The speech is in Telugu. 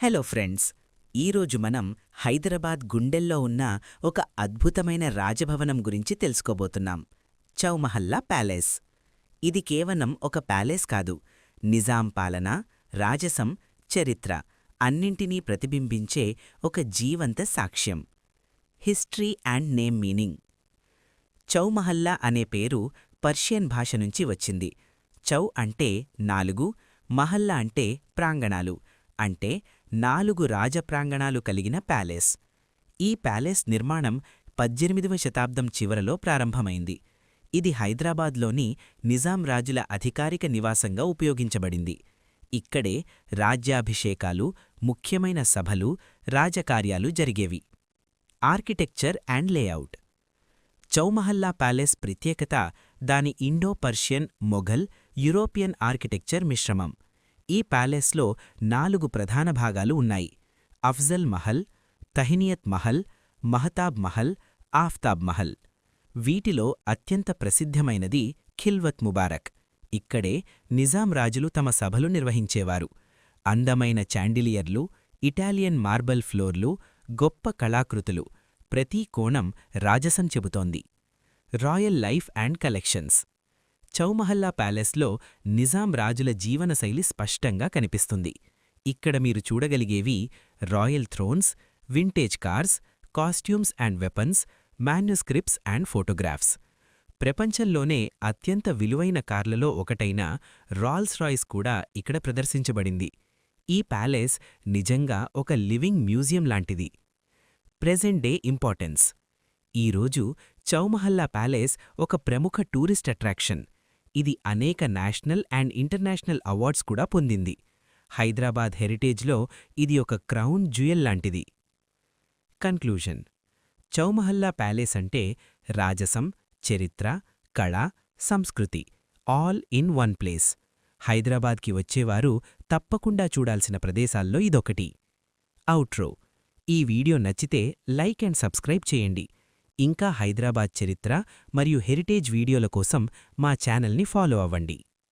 హలో ఫ్రెండ్స్ ఈరోజు మనం హైదరాబాద్ గుండెల్లో ఉన్న ఒక అద్భుతమైన రాజభవనం గురించి తెలుసుకోబోతున్నాం. చౌమహల్లా ప్యాలెస్. ఇది కేవలం ఒక ప్యాలెస్ కాదు నిజాం పాలన రాజసం చరిత్ర అన్నింటినీ ప్రతిబింబించే ఒక జీవంత సాక్ష్యం. History and name meaning. Chowmahalla అనే పేరు పర్షియన్ భాష నుంచి వచ్చింది. చౌ అంటే నాలుగు మహల్లా అంటే ప్రాంగణాలు అంటే నాలుగు రాజప్రాంగణాలు కలిగిన ప్యాలెస్. ఈ ప్యాలెస్ నిర్మాణం పద్దెనిమిదవ శతాబ్దం చివరలో ప్రారంభమైంది. ఇది హైదరాబాద్లోని నిజాం రాజుల అధికారిక నివాసంగా ఉపయోగించబడింది. ఇక్కడే రాజ్యాభిషేకాలు ముఖ్యమైన సభలు రాజకార్యాలు జరిగేవి. Architecture and layout. Chowmahalla palace ప్రత్యేకత దాని Indo Persian Mughal European architecture మిశ్రమం. ఈ ప్యాలెస్లో నాలుగు ప్రధాన భాగాలు ఉన్నాయి. అఫ్జల్ మహల్ తహినియత్ మహల్ మహతాబ్ మహల్ ఆఫ్తాబ్ మహల్. వీటిలో అత్యంత ప్రసిద్ధమైనది ఖిల్వత్ ముబారక్. ఇక్కడే నిజాం రాజులు తమ సభలు నిర్వహించేవారు. అందమైన చాండిలియర్లు ఇటాలియన్ మార్బల్ ఫ్లోర్లు గొప్ప కళాకృతులు. ప్రతి కోణం రాజసం చెబుతోంది. Royal life and collections. Chowmahalla ప్యాలెస్లో నిజాం రాజుల జీవనశైలి స్పష్టంగా కనిపిస్తుంది. ఇక్కడ మీరు చూడగలిగేవి royal thrones vintage cars costumes and weapons manuscripts and photographs. ప్రపంచంలోనే అత్యంత విలువైన కార్లలో ఒకటైన రాల్స్ రాయ్స్ కూడా ఇక్కడ ప్రదర్శించబడింది. ఈ ప్యాలెస్ నిజంగా ఒక లివింగ్ మ్యూజియం లాంటిది. Present day importance. ఈరోజు చౌమహల్లా ప్యాలెస్ ఒక ప్రముఖ టూరిస్ట్ అట్రాక్షన్. ఇది అనేక నేషనల్ అండ్ ఇంటర్నేషనల్ అవార్డ్స్ కూడా పొందింది. హైదరాబాద్ హెరిటేజ్లో ఇది ఒక క్రౌన్ జ్యుయెల్ లాంటిది. కన్క్లూజన్. చౌమహల్లా ప్యాలెస్ అంటే రాజసం చరిత్ర కళ సంస్కృతి ఆల్ ఇన్ వన్ ప్లేస్. హైదరాబాద్కి వచ్చేవారు తప్పకుండా చూడాల్సిన ప్రదేశాల్లో ఇదొకటి. అవుట్రో. ఈ వీడియో నచ్చితే లైక్ అండ్ సబ్స్క్రైబ్ చేయండి. ఇంకా హైదరాబాద్ చరిత్ర మరియు హెరిటేజ్ వీడియోల కోసం మా ఛానల్ని ఫాలో అవ్వండి.